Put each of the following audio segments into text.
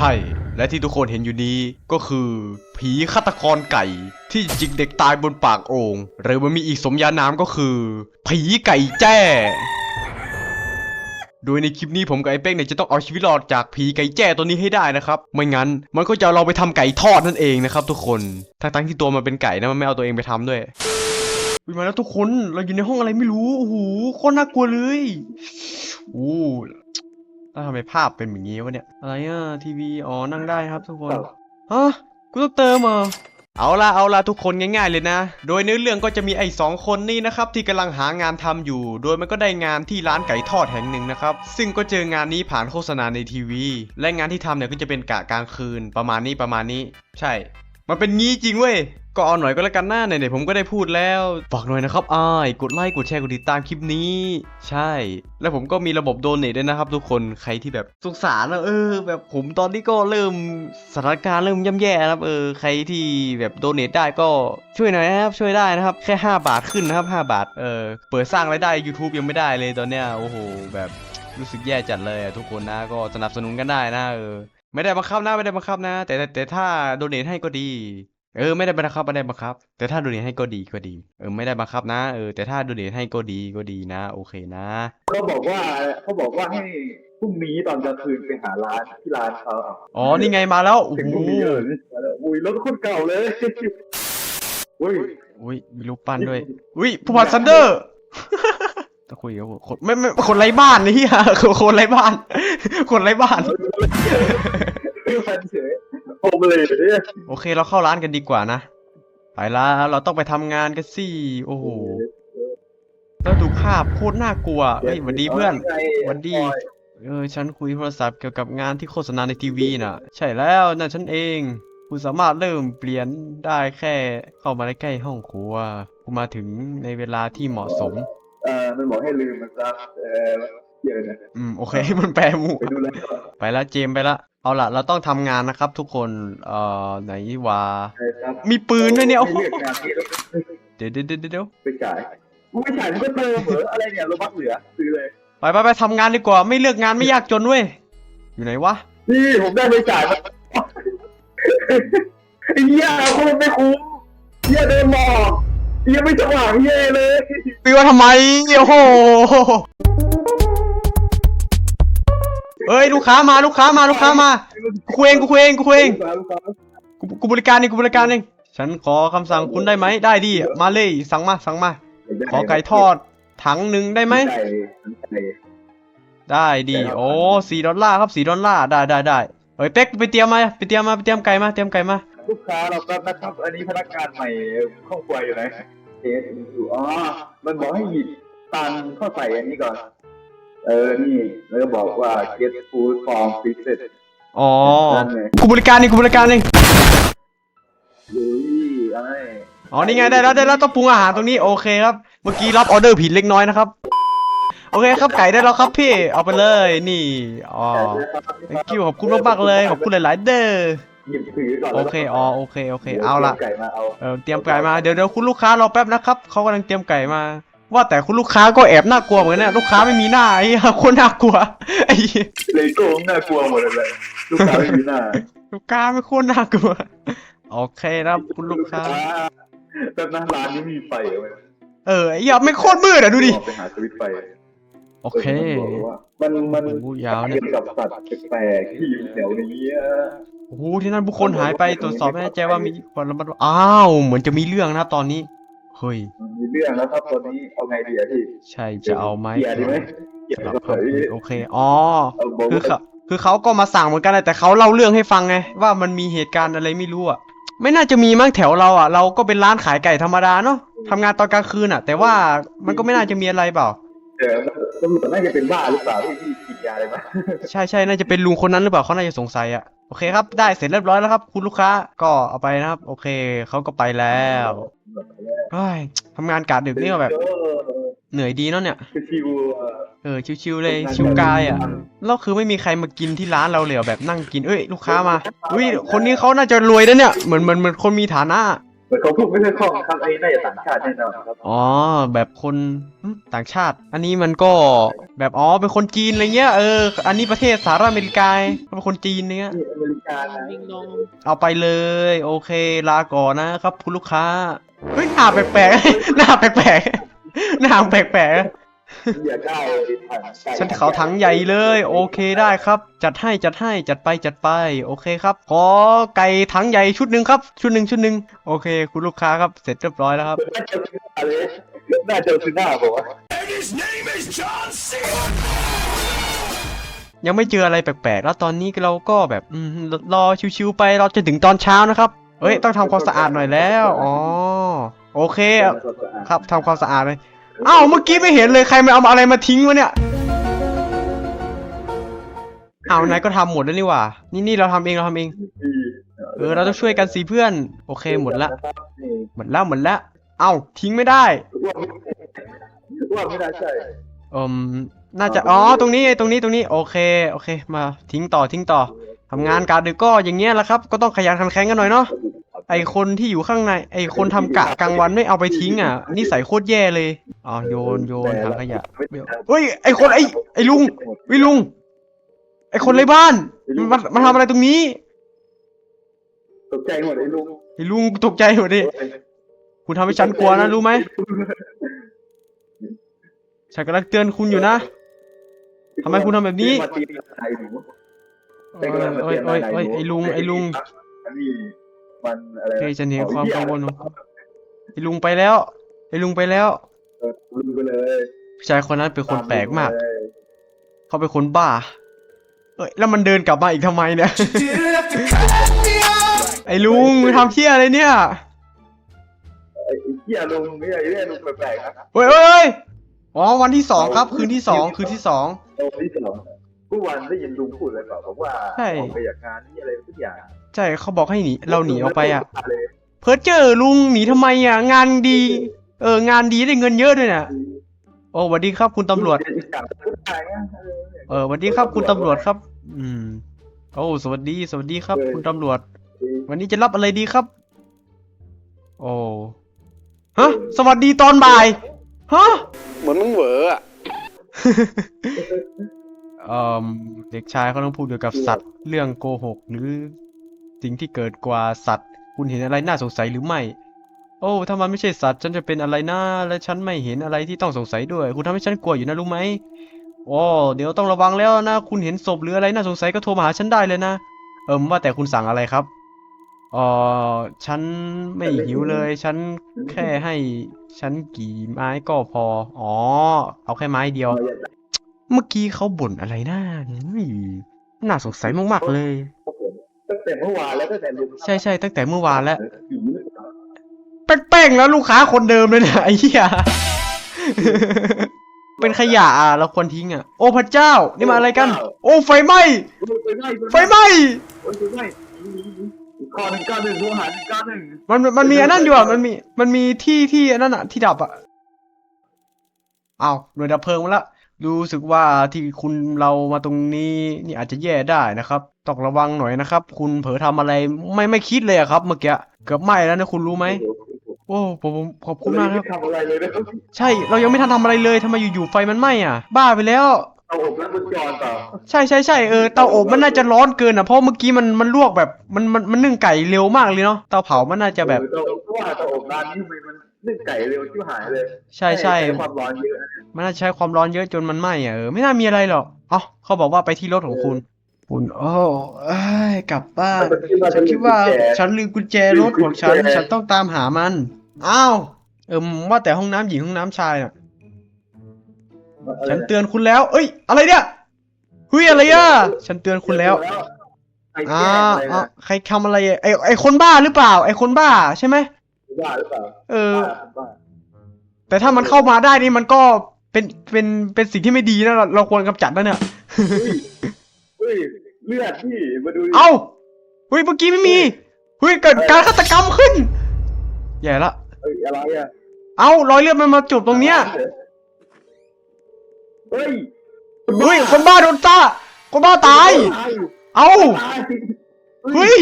ใช่ และที่ทุกคนเห็นอยู่นี้ก็คือ ผีฆาตกรไก่ ที่จิกเด็กตายบนปากโอ่งหรือมันมีอีกสมญานามก็คือ ผีไก่แจ้ โดยในคลิปนี้ผมกับไอ้เป้งเนี่ยจะต้องเอาชีวิตรอดจากผีไก่แจ้ตัวนี้ให้ได้นะครับ ไม่งั้นมันก็จะเอาเราไปทำไก่ทอดนั่นเองนะครับ ทุกคน ทั้งๆที่ตัวมันเป็นไก่นะมันไม่เอาตัวเองไปทำด้วยอุ๊ยมาแล้วทุกคน เราอยู่ในห้องอะไรไม่รู้ โอ้โหโคตรน่ากลัวเลย โอ้ แล้วทำไมภาพเป็นแบบนี้วะเนี่ย อะไรอะทีวี อ๋อ นั่งได้ครับทุกคน ฮะ กูต้องเติมเหรอเอาละเอาละทุกคนง่ายๆเลยนะ โดยเนื้อเรื่องก็จะมีไอ้สองคนนี่นะครับ ที่กำลังหางานทำอยู่ โดยมันก็ได้งานที่ร้านไก่ทอดแห่งหนึ่งนะครับ ซึ่งก็เจองานนี้ผ่านโฆษณาในทีวี และงานที่ทำเนี่ยก็จะเป็นกะกลางคืนประมาณนี้ประมาณนี้ ใช่ มันเป็นงี้จริงเว้ย ก็เอาหน่อยก็แล้วกันหน้าไหนๆผมก็ได้พูดแล้วฝากหน่อยนะครับอ้ายกดไลค์กดแชร์กดติดตามคลิปนี้ ใช่ แล้วผมก็มีระบบโดเนทด้วยนะครับ ทุกคนใครที่แบบสงสารนะเออ แบบผมตอนนี้ก็เริ่มสถานการณ์เริ่มย่ำแย่นะครับเออใครที่แบบโดเนทได้ก็ช่วยหน่อยนะครับช่วยได้นะครับ แค่ 5 บาทขึ้นนะครับ 5 บาทเออเปิดสร้างรายได้ YouTube ยังไม่ได้เลยตอนเนี้ยโอ้โหแบบรู้สึกแย่จัดเลยอะทุกคนนะก็สนับสนุนกันได้นะเออ ไม่ได้บังคับนะไม่ได้บังคับนะ แต่แต่แต่ถ้าโดเนทให้ก็ดี เออ ไม่ได้บังคับไม่ได้บังคับ แต่ถ้าโดเนทให้ก็ดีก็ดี เออไม่ได้บังคับนะเออแต่ถ้าโดเนทให้ก็ดีก็ดีนะ โอเคนะ เขาบอกว่าเขาบอกว่าให้พรุ่งนี้ตอนกลางคืนไปหาร้านที่ร้านเขาอะอ๋อนี่ไงมาแล้วโอ้ถึงโหพรุ่งนี้เลยอุ้ยรถคนเก่าเลยอุ้ยอุ้ยมีรูปปั้นด้วยอุ้ยผู้พันซันเดอร์ ต้องคุยกับคนไม่ไม่คนไร้บ้านนี่ฮะคนไร้บ้าน คนไร้บ้านพันเฉยโอ้เลยเนี่ยโอเคเราเข้าร้านกันดีกว่านะ ไปละเราต้องไปทำงานกันสิโอ้โหแล้วดูภาพโคตรน่ากลัวเฮ้ยหวันดีเพื่อน หวัดดี เออฉันคุยโทรศัพท์เกี่ยวกับงานที่โฆษณาในทีวีน่ะ ใช่แล้วนั่นฉันเองกูสามารถเริ่มเปลี่ยนได้แค่เข้ามาใกล้ๆห้องครัวกูมาถึงในเวลาที่เหมาะสม เออมันบอกให้ลืมมันซะเออเยอะนะอืมโอเค มันแปลหมูไปดูแลก่อนไปละเจมส์ไปละเอาล่ะเราต้องทำงานนะครับ ทุกคนเอ่อไหนวะใช่ครับมีปืนด้วยเนี่ยโอ้โหไม่เลือกงานที่เดี๋ยวเดี๋ยวเดี๋ยวเดี๋ยวไปจ่ายกูไม่จ่ายมึงก็เติมเหรออะไรเนี่ยโรบักเหลือซื้อเลยไปไปไปทำงานดีกว่า ไม่เลือกงานไม่ยากจนเว้ยอยู่ไหนวะนี่ผมได้ไปจ่ายมาไอ้เหี้ยโคตรไม่คุ้มเหี้ยเดินหมอก เหี้ยไม่สว่างเหี้ยเลยตีว่าทำไมโอ้โหเอ้ยลูกค้ามาลูกค้ามาลูกค้ามากูคุยเองกูคุยเองกูคุยเองกูกูบริการเองกูบริการเองฉันขอคำสั่งคุณได้ไหมได้ดิมาเลยสั่งมาสั่งมา ขอไก่ทอดถังหนึ่งได้ไหมไก่ไก่ได้ดิโอ้สี่ดอลลาร์ครับสี่ดอลลาร์ได้ได้ได้เฮ้ยเป๊กไปเตรียมมาไปเตรียมมาไปเตรียมไก่มาเตรียมไก่มาลูกค้าเราก็นะครับ อันนี้พนักงานใหม่ห้องครัวอยู่ไหน เทสอยู่อ๋อ มันบอกให้หยิบตังเข้าใส่อันนี้ก่อน เออ นี่แล้วก็บอกว่า get food from fixed อ๋อนั่นไงกูบริการเองกูบริการเองเฮ้ยอะไรอ๋อ นี่ไงได้แล้วได้แล้วต้องปรุงอาหารตรงนี้โอเคครับ เมื่อกี้รับออเดอร์ผิดเล็กน้อยนะครับ โอเคครับไก่ได้แล้วครับพี่ เอาไปเลยนี่ อ๋อ thank you ขอบคุณมากๆเลย ขอบคุณหลายๆเด้อ หยิบถือก่อนโอเคอ๋อโอเคโอเคเอาละไก่มาเอาเออเตรียมไก่มาเดี๋ยวเดี๋ยวคุณลูกค้ารอแป๊บนะครับเขากำลังเตรียมไก่มา ว่าแต่คุณลูกค้าก็แอบน่ากลัวเหมือนกันนะลูกค้าไม่มีหน้าไอ้เหี้ยโคนน่ากลัวไอ้เหี้ยเลโก้น่ากลัวหมดเลยลูกค้าไม่มีหน้าลูกค้าไม่โคตรน่ากลัวโอเคนะครับคุณลูกค้าแต่หน้าร้านนี้มีไฟเหรอเออไอ้เหี้ยไม่โคตรมืดอะดูดิออกไปหาสวิตช์ไฟโอเค มันมันโอ้โหยาวเนี่ยเกี่ยวกับสัตว์แปลกๆที่อยู่แถวนี้อะ โอ้โหที่นั่นบุคคลหายไปตรวจสอบไม่แน่ใจว่ามีคนระมัดระวังอ้าวเหมือนจะมีเรื่องนะครับตอนนี้เฮ้ยมันมีเรื่องแล้วครับตอนนี้เอาไงดีอะพี่ใช่จะเอาไหมเกียร์ดีไหมเกียสำหรับร์ก็เขาเผยโอเคอ๋อเอาบอกคือว่าเขาคือเขาก็มาสั่งเหมือนกันแหละแต่เขาเล่าเรื่องให้ฟังไงว่ามันมีเหตุการณ์อะไรไม่รู้อะไม่น่าจะมีมั้งแถวเราอะ เราก็เป็นร้านขายไก่ธรรมดาเนาะทำงานตอนกลางคืนอะ แต่ว่ามันก็ไม่น่าจะมีอะไรเปล่าเดี๋ยวตำรวจน่าจะเป็นบ้าหรือเปล่าที่พี่กินยาอะไรมาใช่ใช่น่าจะเป็นลุงคนนั้นหรือเปล่าเขาน่าจะสงสัยอะ โอเคครับ ได้เสร็จเรียบร้อยแล้วครับ คุณลูกค้าก็เอาไปนะครับ โอเคเขาก็ไปแล้วเฮ้ยทำงานกะดึกนี่ก็แบบเออเหนื่อยดีเนาะเนี่ยคือชิวอะเออชิวๆเลยชิวกายอะแล้วคือไม่มีใครมากินที่ร้านเราเลยเหรอแบบนั่งกินเอ้ยลูกค้ามาอุ้ยคนนี้เขาน่าจะรวยนะเนี่ยเหมือนเหมือนเหมือนคนมีฐานะ เหมือนเขาพูดไม่ค่อยคล่องครับไอ้น่าจะต่างชาติแน่นอนครับอ๋อ แบบคนหึต่างชาติ อันนี้มันก็แบบอ๋อเป็นคนจีนอะไรเงี้ยเอออันนี้ประเทศสหรัฐอเมริกาเป็นคนจีนเนี้ย นี่อเมริกานะเอาไปเลย โอเค ลาก่อนนะครับ คุณลูกค้า เฮ้ยหน้าแปลกๆ หน้าแปลกๆ หน้าแปลก อยากได้ถังไก่ๆฉันเขาถังใหญ่เลย โอเคได้ครับ จัดให้จัดให้จัดไปจัดไป โอเคครับ ขอไก่ถังใหญ่ชุดหนึ่งครับ ชุดหนึ่งชุดหนึ่งโอเค คุณลูกค้าครับเสร็จเรียบร้อยแล้วครับน่าจะเป็นอะไรน่าจะเป็นหน้าบอกว่ายังไม่เจออะไรแปลกๆ แล้วตอนนี้เราก็แบบอืมรอชิวๆไปเราจะถึงตอนเช้านะครับเฮ้ยต้องทำความสะอาดหน่อยแล้วอ๋อโอเคครับทำความสะอาดเลย อ้าวเมื่อกี้ไม่เห็นเลยใครมาเอาอะไรมาทิ้งวะเนี่ยอ้าวนายก็ทำหมดแล้วนี่หว่า นี่นี่เราทำเองเราทำเอง เออเราต้องช่วยกันสิเพื่อน โอเคหมดละหมดแล้วหมดละเอ้าทิ้งไม่ได้ว่าไม่ได้ใช่เอืมน่าจะอ๋อตรงนี้ไอ้ตรงนี้ตรงนี้โอเคโอเค มาทิ้งต่อทิ้งต่อทำงานการดึกก็อย่างเงี้ยแหละครับ ก็ต้องขยันขันแข็งกันหน่อยเนาะ ไอคนที่อยู่ข้างใน ไอคนทำกะกลางวันไม่เอาไปทิ้งอะนิสัยโคตรแย่เลยอ๋อโยนโยนถังขยะเฮ้ยไอคนไอไอลุงวิลุง ไอคนไร้บ้านมันมันมันทำอะไรตรงนี้ตกใจหมดไอ้ลุงไอลุงตกใจหมดดิคุณทำให้ฉันกลัวนะรู้ไหมฉันกำลังเตือนคุณอยู่นะทำไมคุณทำแบบนี้มาตีไอ้หนูเอ้ยเอ้ยเอ้ยเอ้ยไอลุงไอลุงอันนี้ มันอะไรโอเคฉันเห็นความกังวลของคุณไอลุงไปแล้วไอลุงไปแล้วเออลุงไปเลยผู้ชายคนนั้นเป็นคนแปลกมาก เขาเป็นคนบ้า เอ้ยแล้วมันเดินกลับมาอีกทำไมเนี่ย ไอ้ลุงทำเที่ยอะไรเนี่ยไอ้เหี้ยลุงเนี่ยไอ้เนี่ยลุงแปลกๆนะเฮ้ยเฮ้ยเฮ้ยอ๋อวันที่สองครับ คืนที่สองคืนที่สอง โอ้ที่สอง ผู้วันได้ยินลุงพูดอะไรเปล่าบอกว่าใช่ ออกไปจากงานนี่อะไรทุกอย่างใช่เขาบอกให้หนีเราหนีออกไปอะเพิร์เจอร์ลุงหนีทำไมอะ งานดี เอองานดีได้เงินเยอะด้วยน่ะโอ้สวัสดีครับคุณตำรวจเออสวัสดีครับคุณตำรวจครับ อืมโอ้สวัสดีสวัสดีครับคุณตำรวจ วันนี้จะรับอะไรดีครับ โอ้ฮะสวัสดีตอนบ่ายฮะเหมือนมึงเหวออะ เอ่อเด็กชายเขาต้องพูดเกี่ยวกับสัตว์ เรื่องโกหก หรือสิ่งที่เกิดกว่าสัตว์ คุณเห็นอะไรน่าสงสัยหรือไม่ โอ้ถ้ามันไม่ใช่สัตว์ ฉันจะเป็นอะไรนะและฉันไม่เห็นอะไรที่ต้องสงสัยด้วย คุณทำให้ฉันกลัวอยู่นะรู้ไหมโอ้เดี๋ยวต้องระวังแล้วนะ คุณเห็นศพหรืออะไรน่าสงสัยก็โทรมาหาฉันได้เลยนะ เอิมว่าแต่คุณสั่งอะไรครับเออฉันไม่หิวเลย ฉันแค่ให้ ฉันกี่ไม้ก็พอ อ๋อ เอาแค่ไม้เดียว เมื่อกี้เขาบ่นอะไรนะอุ้ยน่าสงสัยมากๆเลย ตั้งแต่เมื่อวานแล้วตั้งแต่ลุงใช่ใช่ตั้งแต่เมื่อวานแล้วผีหรือเปล่าแป้งๆแล้วลูกค้าคนเดิมเลยเนี่ยไอ้เหี้ย เป็นขยะอะเราควรทิ้งอะ โอ้พระเจ้า นี่มาอะไรกัน โอ้ไฟไหม้ไฟไหม้ไฟไหม้ไฟไหม้ข้อหนึ่งเก้าหนึ่งโทรหาหนึ่งเก้าหนึ่งมันมันมีอันนั้นอยู่อะ มันมี มันมีที่ที่อันนั้นอะที่ดับอะอ้าวหน่วยดับเพลิงมาละ รู้สึกว่าที่คุณเรามาตรงนี้นี่อาจจะแย่ได้นะครับ ต้องระวังหน่อยนะครับ คุณเผลอทำอะไรไม่ไม่คิดเลยอะครับ เมื่อกี้เกือบไหม้แล้วนะคุณรู้ไหมโอ้ผมผมขอบคุณมากครับ ทำอะไรเลยนะครับใช่เรายังไม่ทันทำอะไรเลยทำไมอยู่ๆไฟมันไหม้อะ บ้าไปแล้ว เอาอบแล้วมันจอนเปล่าใช่ใช่ใช่เออเตาอบมันน่าจะร้อนเกินอะเพราะเมื่อกี้มันมันลวกแบบมันมันมันนึ่งไก่เร็วมากเลยเนาะเตาเผามันน่าจะแบบ เออเพราะว่าเตาอบร้านนี้มันมันนึ่งไก่เร็วชิบหายเลยใช่ใช่ ความร้อนเยอะนะ มันน่าจะใช้ความร้อนเยอะจนมันไหม้อะเออไม่น่ามีอะไรหรอกเอ๋อเขาบอกว่าไปที่รถของคุณ คุณโอ้เอ้ยกลับบ้านฉันคิดว่าฉันลืมกุญแจรถของฉัน ฉันต้องตามหามันอ้าวเออว่าแต่ห้องน้ำหญิงห้องน้ำชายน่ะฉันเตือนคุณแล้ว เอ้ย อะไรเนี่ยเฮ้ยอะไรอะ ฉันเตือนคุณแล้วไอ้อ่าแก้อะไรอ่านะใครทำอะไรอะไอไอคนบ้าหรือเปล่า ไอคนบ้าใช่ไหมบ้าหรือเปล่า เออบ้าบ้าแต่ถ้ามันเข้ามาได้นี่มันก็ เป็นเป็นเป็นสิ่งที่ไม่ดีนะเราเราควรกำจัดนะเนี่ยเฮ้ยเลือดพี่มาดูดิ เอ้าเฮ้ยเมื่อกี้ไม่มีเฮ้ยเกิดการฆาตกรรมขึ้นใหญ่ละเฮ้ยอะไรอะเอ้ารอยเลือดมันมาจุบตรงเนี้ยเฮ้ยเฮ้ยคนบ้าโดนซ่าคนบ้าตายเอ้าตายเฮ้ย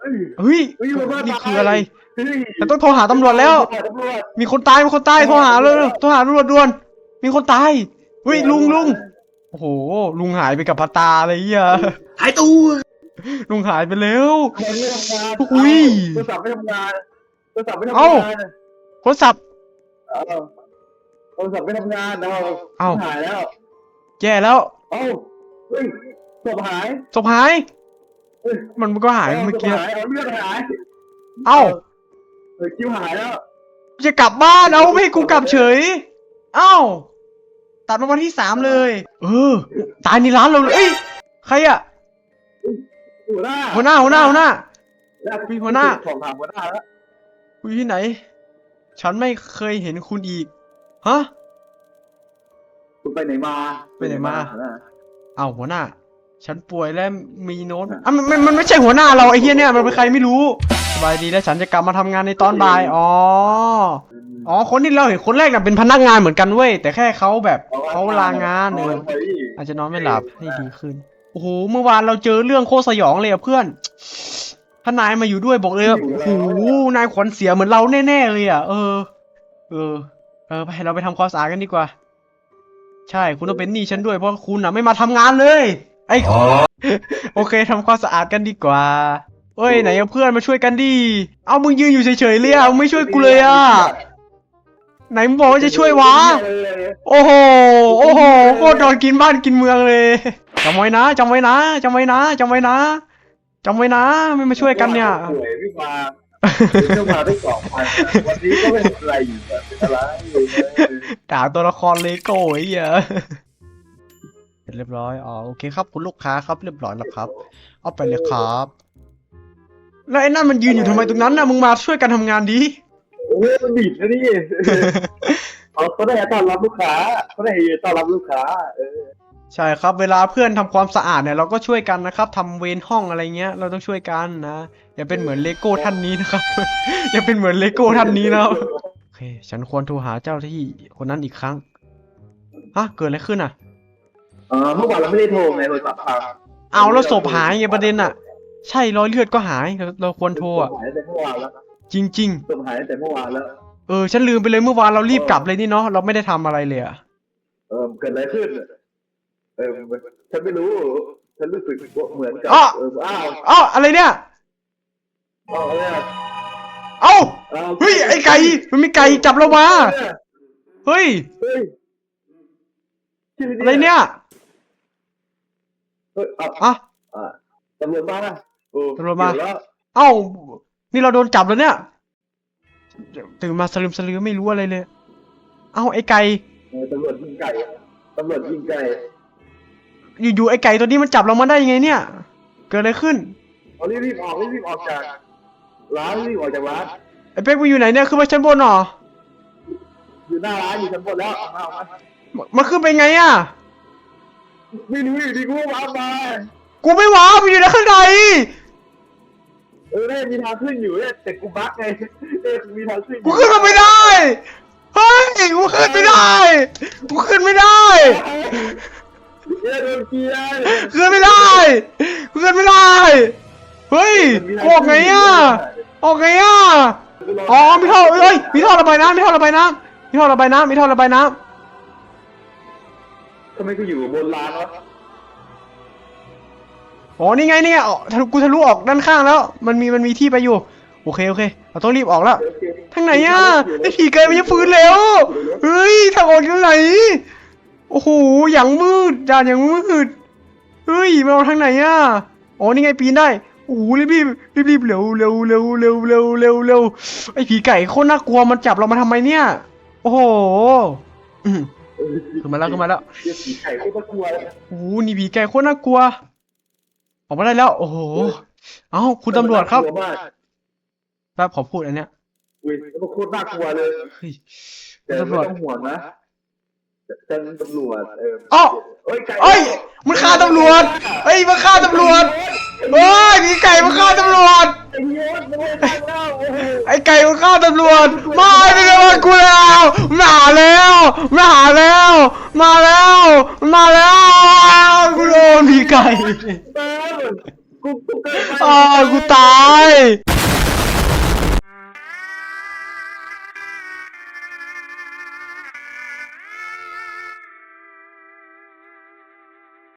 เฮ้ย เฮ้ยเฮ้ยคนบ้าตาย นี่คืออะไรเฮ้ยฉันต้องโทรหาตำรวจแล้ว ตำรวจมีคนตายมีคนตายโทรหาเลยโทรหาตำรวจด่วน มีคนตายเฮ้ยลุงลุงโอ้โห ลุงหายไปกับพาตาเลยเหี้ยหายตัวลุงหายไปแล้วทำไมไม่ทำงานอุ้ย โทรศัพท์ไม่ทำงานโทรศัพท์ไม่ทำเอ้างานโทรศัพท์ เอ้าโทรศัพท์ไม่ทำงานเอาเอ้า หายแล้ว แย่แล้วเอ้าเฮ้ยศพหาย ศพหาย เฮ้ย มันก็หายเมื่อกี้ศพหายเอาเลือดหายเอ้าเฮ้ยคิวหายแล้ว จะกลับบ้านเอาไม่ให้กูกลับเฉย เอ้า ตัดมาวันที่สามเลย เออ ตายในร้านเราเลยเอ้ยใครอะหัวหน้าหัวหน้าหัวหน้าหัวหน้าแล้วมีหัวหน้า ของถามหัวหน้าแล้วคุณอยู่ที่ไหน ฉันไม่เคยเห็นคุณอีกฮะ คุณไปไหนมาไปไหนมา หัวหน้เอ้าหัวหน้า ฉันป่วยและมีโน้ตอะมันมันมันไม่ใช่หัวหน้าเราไอ้เหี้ยเนี่ยมันเป็นใครไม่รู้ส บายดีแล้วฉันจะกลับมาทำงานในตอนบ่าย อ๋อ อ๋อ คนที่เราเห็นคนแรกน่ะเป็นพนักงานเหมือนกันเว้ย แต่แค่เขาแบบเขาลางานเออเฮ้ยอาจจะนอนไม่หลับให้ดีขึ้น โอ้โห เมื่อวานเราเจอเรื่องโคตรสยองเลยอะเพื่อนถ้านายมาอยู่ด้วยบอกเลยว่าโอ้โห นายขวัญเสียเหมือนเราแน่ๆเลยอะเออ เออ เออ ไปเราไปทำความสะอาดกันดีกว่า ใช่ คุณต้องเป็นหนี้ฉันด้วยเพราะคุณน่ะไม่มาทำงานเลย ไอ้ โอเคทำความสะอาดกันดีกว่า เอ้ยไหนอะเพื่อนมาช่วยกันดิ เอามึงยืนอยู่เฉยๆเลยอะมึงไม่ช่วยกูเลยอะไหนมึงบอกว่าจะช่วยวะ โอ้โห โอ้โห โคตรโดนกินบ้านกินเมืองเลยจำไว้นะจำไว้นะจำไว้นะจำไว้นะจำไว้นะ ไม่มาช่วยกันเนี่ย ป่วยวิ่งมาวิ่งมาได้สองพันวันนี้ก็เป็นอะไรอยู่อะเป็นอะไรอยู่เลยด่าตัวละครเลโก้ไอ้เหี้ยเสร็จเรียบร้อย อ๋อ โอเคครับ คุณลูกค้าครับ เรียบร้อยแล้วครับ เอาไปเลยครับ แล้วไอ้นั่นมันยืนอยู่ทำไมตรงนั้นน่ะมึงมาช่วยกันทำงานดี โอ้ยมันบิดนะนี่ เขาเขาได้ต้อนรับลูกค้าเขาได้ต้อนรับลูกค้า เออใช่ครับเวลาเพื่อนทำความสะอาดเนี่ยเราก็ช่วยกันนะครับทำเวรห้องอะไรเงี้ย เราต้องช่วยกันนะอย่าเป็นเหมือนเลโก้ท่านนี้นะครับ อย่าเป็นเหมือนเลโก้ท่านนี้นะครับโอเค ฉันควรโทรหาเจ้าที่คนนั้นอีกครั้งฮะเกิดอะไรขึ้นอะ เออเมื่อวานเราไม่ได้โทรไงโทรศัพท์พังเอาแล้วศพหายไงประเด็นอะ ใช่รอยเลือดก็หายเราเราควรโทรอะศพหายตั้งแต่เมื่อวานแล้วจริงศพหายตั้งแต่เมื่อวานแล้วๆเออ ฉันลืมไปเลยเมื่อวานเรารีบกลับเลยนี่เนาะเราไม่ได้ทำอะไรเลยอะเออเกิดอะไรขึ้น เออฉันไม่รู้ ฉันรู้สึกว่าเหมือนกับอ้อเอออ้าวเอ้าอะไรเนี่ย อ้าวเนี่ยเอ้าอ้าวเฮ้ยไอ้ไก่มันมีไก่จับเรามาเฮ้ยเฮ้ยอะไรเนี่ยเฮ้ยอะอะอะตำรวจมานะ โอ้ตำรวจมา เดี๋ยแล้วเอ้า นี่เราโดนจับแล้วเนี่ย ตื่นมาสลืมสลือไม่รู้อะไรเลย เอ้าไอ้ไก่ เออตำรวจยิงไก่ตำรวจยิงไก่อยู่ๆไอ้ไก่ตัวนี้มันจับเรามาได้ยังไงเนี่ย เกิดอะไรขึ้น เอารีบๆออกรีบๆออกจากร้านรีบออกจากร้านไอ้เป๊กมึงอยู่ไหนเนี่ยขึ้นมาชั้นบนเหรออยู่หน้าร้านอยู่ชั้นบนแล้วเอามาเอามามันขึ้นไปไงอะไม่รู้อยู่ดีกูก็วาร์ปมากูไม่ว้ามึงอยู่ในข้างใน เออได้มีทางขึ้นอยู่เนี่ยแต่กูบั๊กไงเออมีทางขึ้นอยู่กูขึ้นมาไม่ได้เฮ้ยกูขึ้นไม่ได้กูขึ้นไม่ได้เออโดนเกียร์ขึ้นไม่ได้กูขึ้นไม่ได้ เฮ้ยกูออกไงอะออกไงอะอ๋อมีท่อเอ้ยมีท่อระบายน้ำมีท่อระบายน้ำมีท่อระบายน้ำมีท่อระบายน้ทำไมกูอยู่บนร้านวะำ อ๋อนี่ไงนี่ไงอ๋อทะลุกูทะลุออกด้านข้างแล้ว มันมีมันมีที่ไปอยู่ โอเคโอเคเราต้องรีบออกแล้วโอเคทางไหนอะไอ้ผีเกยมันจะฟื้นแล้วเฮ้ยทางออกอยู่ไหนโอ้โหอย่างมืดด่านอย่างมืดเฮ้ยมันออกทางไหนอะอ๋อนี่ไงปีนได้โอ้โหรีบรีบรีบรีบเร็วเร็วเร็วเร็วเร็วเร็วเร็วไอ้ผีไก่โคตรน่ากลัวมันจับเรามาทำไมเนี่ย โอ้โหอืมเออขึ้นมาแล้วขึ้นมาแล้วเหี้ยผีไข่โคตรกลัวเลยโอ้โหนี่ผีไก่โคตรน่ากลัว ออกมาได้แล้ว โอ้โห เอ้าคุณตำรวจครับน่ากลัวมากแป๊บขอพูดอันเนี้ยอุ้ยแล้วมันโคตรน่ากลัวเลยเฮ้ยแต่ตำรไม่วจต้องห่วงนะฉันตำรวจเอออ้อเอ้ยไก่เอ้ยมันฆ่าตำรวจเอ้ยมันฆ่าตำรวจเฮ้ยผีไก่มันฆ่าตำรวจไอ้โยนมันไม่ได้แล้วโอ้โหไอ้ไก่มันฆ่าตำรวจมาไม่ได้มากูแล้วมาแล้วมาแล้ว มาแล้ว มาแล้วกูโดนผีไก่ อ้าวกูตาย